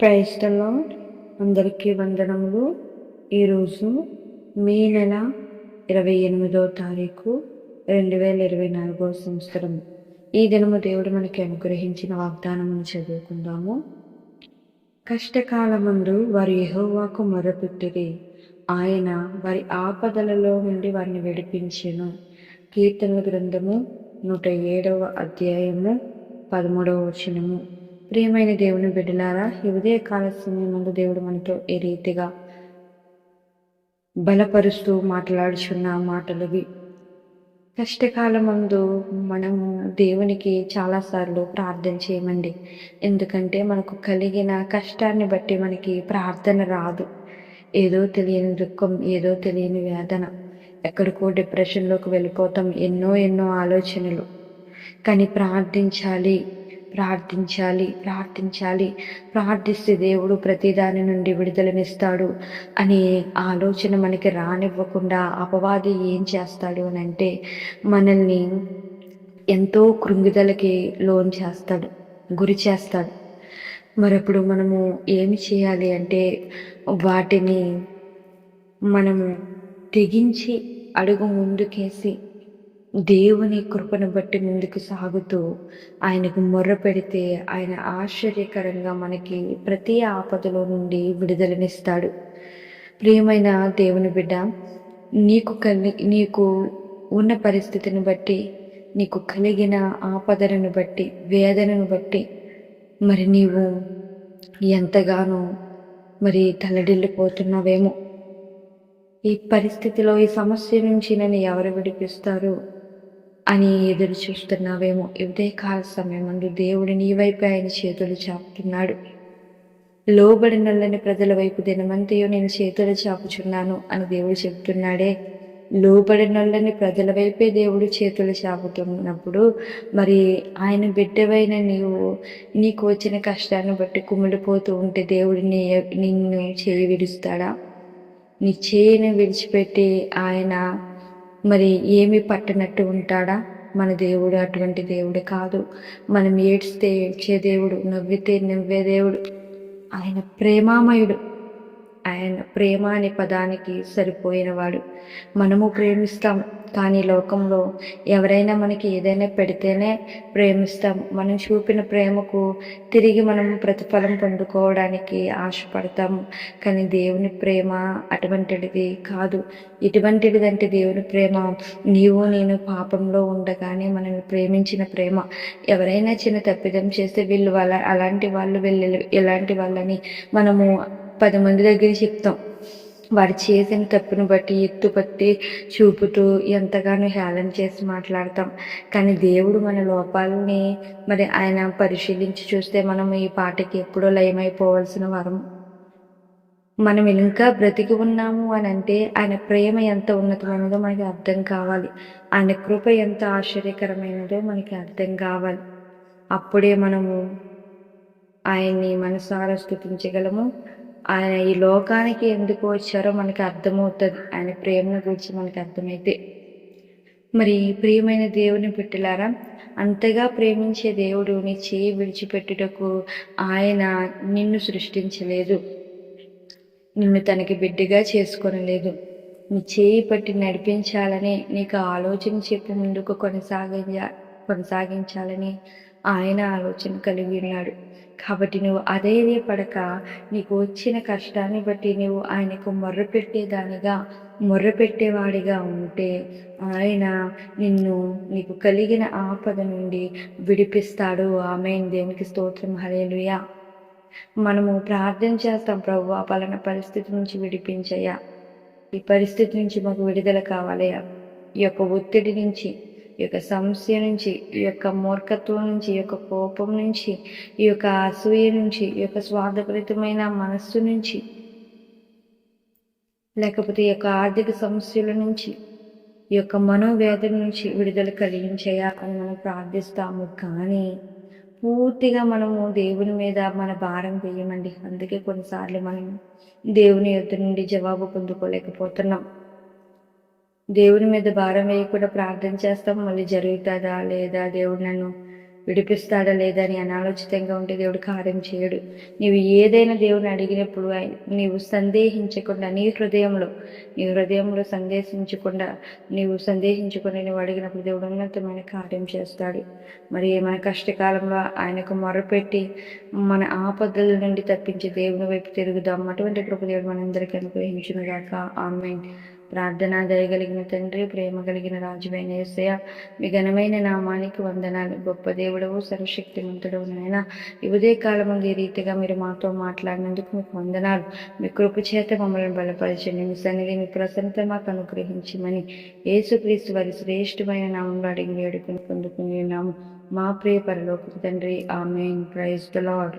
ప్రైస్టల్లో అందరికీ వందనములు. ఈరోజు మే నెల ఇరవై ఎనిమిదో తారీఖు రెండు వేల ఇరవై నాలుగో సంవత్సరం. ఈ దినము దేవుడు మనకి అనుగ్రహించిన వాగ్దానమును చదువుకుందాము. కష్టకాలముందు వారి యహోవాకు మొరపెట్టిరి. ఆయన వారి ఆపదలలో నుండి వారిని విడిపించెను. కీర్తనల గ్రంథము నూట ఏడవ అధ్యాయము పదమూడవ వచనము. ప్రియమైన దేవుని బిడ్డలారా ఈ ఉదయ కాల సమయమందు దేవుడు మనతో ఏ రీతిగా బలపరుస్తూ మాట్లాడుచున్న మాటలవి కష్టకాలమందు మనము దేవునికి చాలాసార్లు ప్రార్థన చేయమండి. ఎందుకంటే మనకు కలిగిన కష్టాన్ని బట్టి మనకి ప్రార్థన రాదు. ఏదో తెలియని దుఃఖం ఏదో తెలియని వేదన ఎక్కడికో డిప్రెషన్లోకి వెళ్ళిపోతాం ఎన్నో ఎన్నో ఆలోచనలు. కానీ ప్రార్థించాలి. ప్రార్థించాలి ప్రార్థించాలి. ప్రార్థిస్తే దేవుడు ప్రతిదాని నుండి విడుదలనిస్తాడు. అనే ఆలోచన మనకి రానివ్వకుండా అపవాది ఏం చేస్తాడు అని అంటే మనల్ని ఎంతో కృంగిదలకి లోన్ చేస్తాడు గురి చేస్తాడు. మరప్పుడు మనము ఏమి చేయాలి అంటే వాటిని మనము తెగించి అడుగు ముందుకేసి దేవుని కృపను బట్టి ముందుకు సాగుతూ ఆయనకు మొర్ర పెడితే ఆయన ఆశ్చర్యకరంగా మనకి ప్రతి ఆపదలో నుండి విడుదలనిస్తాడు. ప్రియమైన దేవుని బిడ్డ నీకు కలి నీకు ఉన్న పరిస్థితిని బట్టి నీకు కలిగిన ఆపదలను బట్టి వేదనను బట్టి మరి నీవు ఎంతగానో మరి తలడిల్లిపోతున్నావేమో. ఈ పరిస్థితిలో ఈ సమస్య నుంచి నన్ను ఎవరు విడిపిస్తారు? అని ఎదురు చూస్తున్నావేమో. ఇదే కాల సమయం ముందు దేవుడు నీ వైపు ఆయన చేతులు చాపుతున్నాడు. లోబడినల్లని ప్రజల వైపు దినమంతయో నేను చేతులు చాపుచున్నాను అని దేవుడు చెప్తున్నాడే లోబడినల్లని ప్రజల వైపే దేవుడు చేతులు చాపుతున్నప్పుడు మరి ఆయన బిడ్డవైన నీవు నీకు వచ్చిన కష్టాన్ని బట్టి కుమిడిపోతూ ఉంటే దేవుడు నీ నిన్ను చేయి విడుస్తాడా? నీ చేయిని విడిచిపెట్టి ఆయన మరి ఏమి పట్టనట్టు ఉంటాడా? మన దేవుడు అటువంటి దేవుడు కాదు. మనం ఏడ్స్తే ఏడ్చే దేవుడు నవ్వితే నవ్వే దేవుడు. ఆయన ప్రేమామయుడు. ఆయన ప్రేమ అనే పదానికి సరిపోయినవాడు మనము ప్రేమిస్తాం. కానీ లోకంలో ఎవరైనా మనకి ఏదైనా పెడితేనే ప్రేమిస్తాం. మనం చూపిన ప్రేమకు తిరిగి మనం ప్రతిఫలం పొందుకోవడానికి ఆశపడతాము. కానీ దేవుని ప్రేమ అటువంటిది కాదు. ఇటువంటిదంటే దేవుని ప్రేమ. నీవు నేను పాపంలో ఉండగానే మనల్ని ప్రేమించిన ప్రేమ. ఎవరైనా చిన్న తప్పిదం చేస్తే వీళ్ళు వాళ్ళ అలాంటి వాళ్ళు వీళ్ళు ఇలాంటి వాళ్ళని మనము పది మంది దగ్గర చెప్తాం. వారు చేసిన తప్పును బట్టి ఎత్తుపట్టి చూపుతూ ఎంతగానో హేళన చేసి మాట్లాడతాం. కానీ దేవుడు మన లోపాలని మరి ఆయన పరిశీలించి చూస్తే మనం ఈ పాటకి ఎప్పుడో లయమైపోవలసిన వరం. మనం ఇంకా బ్రతికి ఉన్నాము అని అంటే ఆయన ప్రేమ ఎంత ఉన్నతమైనదో మనకి అర్థం కావాలి. ఆయన కృప ఎంత ఆశ్చర్యకరమైనదో మనకి అర్థం కావాలి. అప్పుడే మనము ఆయన్ని మనసారా స్థుతించగలము. ఆయన ఈ లోకానికి ఎందుకు వచ్చారో మనకి అర్థమవుతుంది. ఆయన ప్రేమను గురించి మనకి అర్థమైతే. మరి ప్రియమైన దేవుని పెట్టలారా అంతగా ప్రేమించే దేవుడు నీ చేయి విడిచిపెట్టుటకు ఆయన నిన్ను సృష్టించలేదు. నిన్ను తనకి బిడ్డగా చేసుకొనలేదు. నీ చేయి పట్టి నడిపించాలని నీకు ఆలోచన చెప్పి ముందుకు కొనసాగించ కొనసాగించాలని ఆయన ఆలోచన కలిగి ఉన్నాడు కాబట్టి నువ్వు పడక నీకు వచ్చిన కష్టాన్ని బట్టి నువ్వు ఆయనకు మొర్రపెట్టేదానిగా మొర్రపెట్టేవాడిగా ఉంటే ఆయన నిన్ను నీకు కలిగిన ఆపద నుండి విడిపిస్తాడు. ఆమె దేవునికి స్తోత్రం. హరేలుయా మనము ప్రార్థన చేస్తాం ప్రభు ఆ పలన పరిస్థితి నుంచి విడిపించయ్యా. ఈ పరిస్థితి నుంచి మాకు విడుదల కావాలయ్యా. ఈ యొక్క ఒత్తిడి నుంచి ఈ యొక్క సమస్య నుంచి ఈ యొక్క మూర్ఖత్వం నుంచి ఈ యొక్క కోపం నుంచి ఈ యొక్క అసూయ నుంచి ఈ యొక్క స్వార్థపరితమైన మనస్సు నుంచి లేకపోతే ఈ యొక్క ఆర్థిక సమస్యల నుంచి ఈ యొక్క మనోవేదన నుంచి విడుదల కలిగించేయా అని మనం ప్రార్థిస్తాము. కానీ పూర్తిగా మనము దేవుని మీద మన భారం వేయమండి. అందుకే కొన్నిసార్లు మనం దేవుని యొద్ నుండి జవాబు పొందుకోలేకపోతున్నాం. దేవుని మీద భారం వేయకుండా ప్రార్థన చేస్తాం. మళ్ళీ జరుగుతుందా లేదా? దేవుడు నన్ను విడిపిస్తాడా లేదా అని అనాలోచితంగా ఉంటే దేవుడు కార్యం చేయడు. నీవు ఏదైనా దేవుని అడిగినప్పుడు ఆయన నీవు సందేహించకుండా నీ హృదయంలో నీ హృదయంలో సందేశించకుండా నీవు సందేహించకుండా నువ్వు అడిగినప్పుడు దేవుడు ఉన్నతమైన కార్యం చేస్తాడు. మరి మన కష్టకాలంలో ఆయనకు మొరపెట్టి మన ఆపదల నుండి తప్పించి దేవుని వైపు తిరుగుదాం. అటువంటి కృప దేవుడు మనందరికీ అనుగ్రహించునుగాక. ఆమె ప్రార్థన దయగలిగిన తండ్రి ప్రేమ కలిగిన రాజువైన యేసయ్య మీ ఘనమైన నామానికి వందనాలు. గొప్ప దేవుడవు సర్వశక్తిమంతుడవు నాయన. ఈ ఉదయ కాలం ఈ రీతిగా మీరు మాతో మాట్లాడినందుకు మీకు వందనాలు. మీ కృప చేత మమ్మల్ని బలపరచండి మీ సన్నిధి మీ ప్రసన్నత మాకు అనుగ్రహించమని యేసుక్రీస్తు వారి శ్రేష్టమైన నామంలో అడిగి వేడుకుని పొందుకుని ఉన్నాము. మా ప్రియ పరలోకి తండ్రి ఆమెన్. Praise the lord